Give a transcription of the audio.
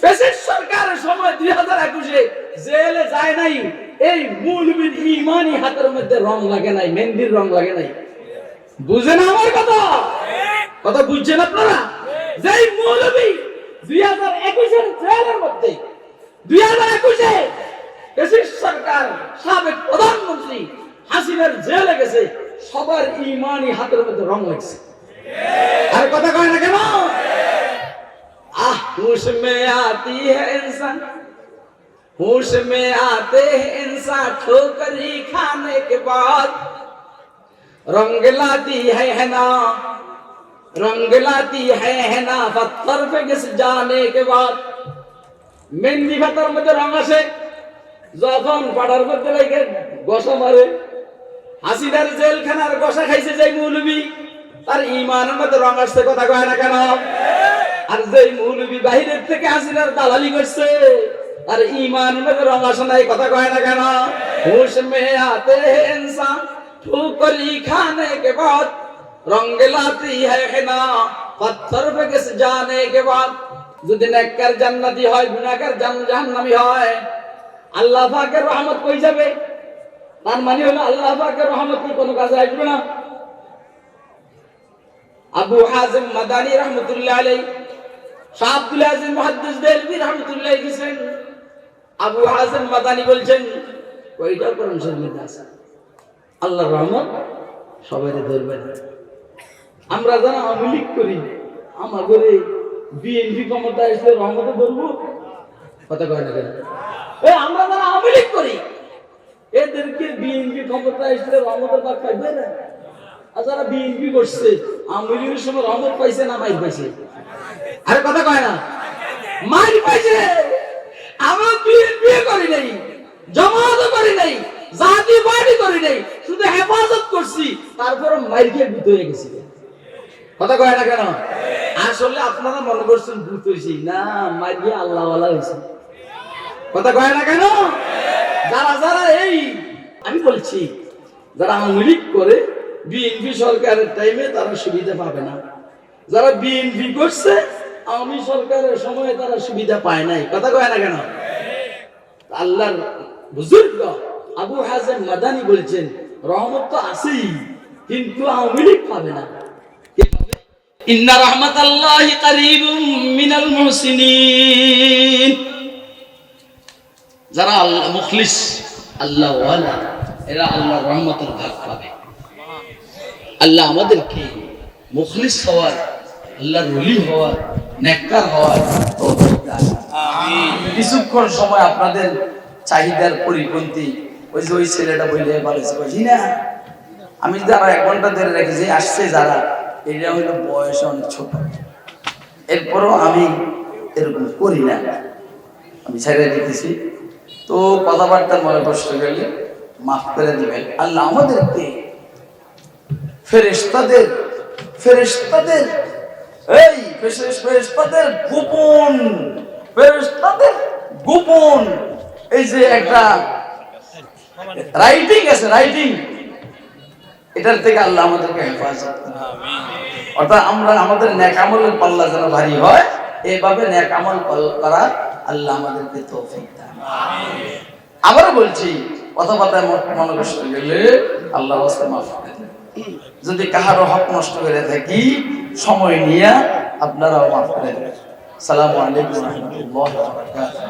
ফেসিস সরকারের সময় দুই হাজার একুশে জেলে যায় নাই। এই মৌলবীর ইমানি হাতের মধ্যে রং লাগে নাই, মেহেন্দির রং লাগে নাই। বুঝেন আমার কথা? কথা বুঝছেন আপনারা? যেই মৌলবী দুই হাজার একুশের জেলের মধ্যে, দুই হাজার একুশে ফেসিস সরকার, সাবেক প্রধানমন্ত্রী হাসিনার জেলে গেছে, সবার ইমানি হাতের মধ্যে রং লাগছে। আর কথা কয় না কেন? आह होश में आती है इंसान होश में आते हैं इंसान ठोकरी खाने के बाद रंग लाती है है ना रंग लाती है है ना पत्थर पे घिस जाने के बाद মেহেন্দি ভাতার মধ্যে রং আসে যখন পাড়ার মধ্যে রেখে গসা মারে হাসিদার জেলখানার গসা খাইছে যাই মৌলবি তার ইমানের মধ্যে রং আসছে কথা কয় না কেন আর যে মৌলবি বাহিরের থেকে হাসিনার দালালি করছে আর ইমান में রং আসে নাই কথা কয় না কেন होश में आते हैं इंसान ठोकरी खाने के बाद रंग लाती है हिना पत्थर पे घिस जाने के बाद যদি নেককার জান্নাতি হয় গুনাহগার জাহান্নামী হয় আল্লাহ পাকের রহমত কই যাবে তার মানে হলো আল্লাহ পাকের রহমত কি কোনো কাজে আসবে না আবু হাজিম মাদানী রহমতুল্লাহ আলাই শাহ আব্দুল আজিজ মুহাদ্দিস দেলবি রহমতুল্লাহ গেছেন আবু হাজিম মাদানী বলছেন, কয়টা কোরআন শরীফের আছে? আল্লাহর রহমত সবাই ধরবে না। আমরা যারা আওয়ামী লীগ করি আমার ঘরে বিএনপি ক্ষমতা এসে রহমতে ধরবো? কথা কয় না কেন? আমরা যারা আওয়ামী লীগ করি, এদেরকে বিএনপি ক্ষমতা এসে রহমতের বাদ পাইবে না? আর যারা বিএনপি করছে, আওয়ামী লীগের সময় রহমত পাইছে না মাইর পাইছে? আরে কথা কয় না। মাইর পাইছে আমরা বিএনপি করি নাই জমাতও করি নাই, জাতি পার্টি করি নাই, শুধু হেফাজত করছি তারপর মাইর খেয়ে ভূত হয়ে গেছি কথা কয় না কেন? আসলে আপনারা মনে করছেন ভূত হয়েছি না, মাইর গিয়ে আল্লাহ হয়েছে কথা কয় না কেন? যারা যারা এই আমি বলছি, যারা আওয়ামী করে, বিএনপি সরকারের টাইমে তারা সুবিধা পাবে না। যারা বিএনপি করছে আওয়ামী সরকারের সময় তারা সুবিধা পায় নাই। কথা কয় না কেন? আল্লাহর বুজুর্গ আবু হাজেম মাদানি বলছেন, রহমত তো আছেই, কিন্তু আওয়ামী লীগ পাবে না। যারা আল্লাহ মুখলিস আল্লাহ এরা আল্লাহর রহমতের পাবে। আল্লাহ আমাদেরকে মুখলিস হওয়ার, আল্লাহর রলি হওয়ার নেককার হওয়ার তৌফিক দান কিছুক্ষণ সময় আপনাদের চাহিদার পরিপন্থী। ওই যে ওই ছেলেটা বললে বলেছে বুঝি না আমি যারা এক ঘণ্টা ধরে রেখেছি আসছে যারা এটা হলো বয়সে অনেক ছোট। এরপরও আমি এরকম করি না। আমি ছেড়ে রেখেছি তো কথাবার্তা মনে কষ্ট গেলে মাফ করে দিবেন। আল্লাহ আমাদেরকে ফেরেশতাদের ফেরেশতাদের এই ফেরেশতাদের গোপন ফেরেশতাদের গোপন। এই যে একটা রাইটিং আছে রাইটিং এটার থেকে আল্লাহ আমাদেরকে হেফাজত। অর্থাৎ আমরা আমাদের ন্যাক আমলের পাল্লা যেন ভারী হয় এইভাবে ন্যাক আমল করা আল্লাহ আমাদেরকে তৌফিক দান আবারও বলছি কথাবার্তায় ম- মনে কষ্ট গেলে আল্লাহ মাফ করে দেন। যদি কাহারও হক নষ্ট করে থাকি সময় নিয়ে আপনারাও মাফ করেন সালামু আলাইকুম রহমতুল্লাহ